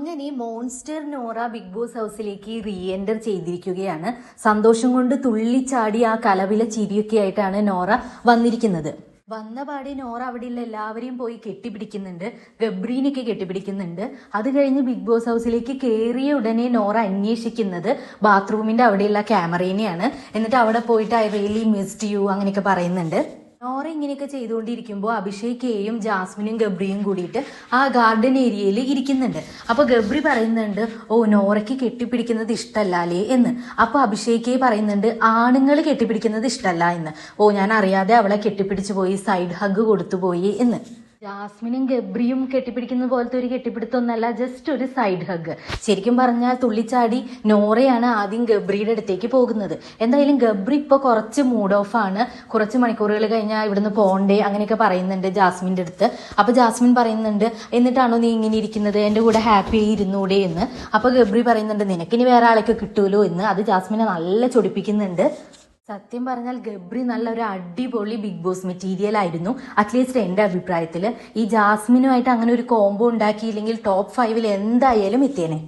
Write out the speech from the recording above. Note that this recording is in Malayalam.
അങ്ങനെ മോൺസ്റ്റർ നോറ ബിഗ് ബോസ് ഹൗസിലേക്ക് റീ എന്റർ ചെയ്തിരിക്കുകയാണ്. സന്തോഷം കൊണ്ട് തുള്ളിച്ചാടി ആ കലവില ചിരിയൊക്കെ ആയിട്ടാണ് നോറ വന്നിരിക്കുന്നത്. വന്ന പാടി നോറ അവിടെ അവിടെയുള്ള എല്ലാവരെയും പോയി കെട്ടിപ്പിടിക്കുന്നുണ്ട്. ഗബ്രീനൊക്കെ കെട്ടിപ്പിടിക്കുന്നുണ്ട്. അത് കഴിഞ്ഞ് ബിഗ് ബോസ് ഹൗസിലേക്ക് കയറിയ ഉടനെ നോറ അന്വേഷിക്കുന്നത് ബാത്റൂമിന്റെ അവിടെയുള്ള ക്യാമറേനെയാണ്. എന്നിട്ട് അവിടെ പോയിട്ട് ഐ റിയലി മിസ്ഡ് യു അങ്ങനെയൊക്കെ പറയുന്നുണ്ട്. നോറ ഇങ്ങനെയൊക്കെ ചെയ്തുകൊണ്ടിരിക്കുമ്പോൾ അഭിഷേകയും ജാസ്മിനും ഗബ്രിയും കൂടിയിട്ട് ആ ഗാർഡൻ ഏരിയയിൽ ഇരിക്കുന്നുണ്ട്. അപ്പോൾ ഗബ്രി പറയുന്നുണ്ട് ഓ നോറയ്ക്ക് കെട്ടിപ്പിടിക്കുന്നത് ഇഷ്ടമല്ലേ എന്ന്. അപ്പോൾ അഭിഷേകെ പറയുന്നുണ്ട് ആണുങ്ങൾ കെട്ടിപ്പിടിക്കുന്നത് ഇഷ്ടമല്ല എന്ന്. ഓ ഞാൻ അറിയാതെ അവളെ കെട്ടിപ്പിടിച്ചു പോയി സൈഡ് ഹഗ് കൊടുത്തു പോയി എന്ന്. ജാസ്മിനും ഗബ്രിയും കെട്ടിപ്പിടിക്കുന്ന പോലത്തെ ഒരു കെട്ടിപ്പിടുത്തൊന്നല്ല ജസ്റ്റ് ഒരു സൈഡ് ഹഗ് ശരിക്കും പറഞ്ഞാൽ തുള്ളിച്ചാടി നോറയാണ് ആദ്യം ഗബ്രിയുടെ അടുത്തേക്ക് പോകുന്നത്. എന്തായാലും ഗബ്രി ഇപ്പോൾ കുറച്ച് മൂഡ് ഓഫ് ആണ്. കുറച്ച് മണിക്കൂറുകൾ കഴിഞ്ഞാൽ ഇവിടുന്ന് പോണ്ടേ അങ്ങനെയൊക്കെ പറയുന്നുണ്ട് ജാസ്മിന്റെ അടുത്ത്. അപ്പോൾ ജാസ്മിൻ പറയുന്നുണ്ട് എന്നിട്ടാണോ നീ ഇങ്ങനെ ഇരിക്കുന്നത്? എന്റെ കൂടെ ഹാപ്പി ഇരുന്നൂടെ എന്ന്. അപ്പോൾ ഗബ്രി പറയുന്നുണ്ട് നിനക്കിനി വേറെ ആളൊക്കെ കിട്ടുമല്ലോ എന്ന്. അത് ജാസ്മിനെ നല്ല ചൊടിപ്പിക്കുന്നുണ്ട്. സത്യം പറഞ്ഞാൽ ഗബ്രി നല്ല ഒരു അടിപൊളി ബിഗ് ബോസ് മെറ്റീരിയൽ ആയിരുന്നു. അറ്റ്ലീസ്റ്റ് എന്റെ അഭിപ്രായത്തിൽ ഈ ജാസ്മിനുമായിട്ട് അങ്ങനെ ഒരു കോംബോ ഉണ്ടാക്കിയില്ലെങ്കിൽ ടോപ്പ് ഫൈവിൽ എന്തായാലും എത്തിയേനെ.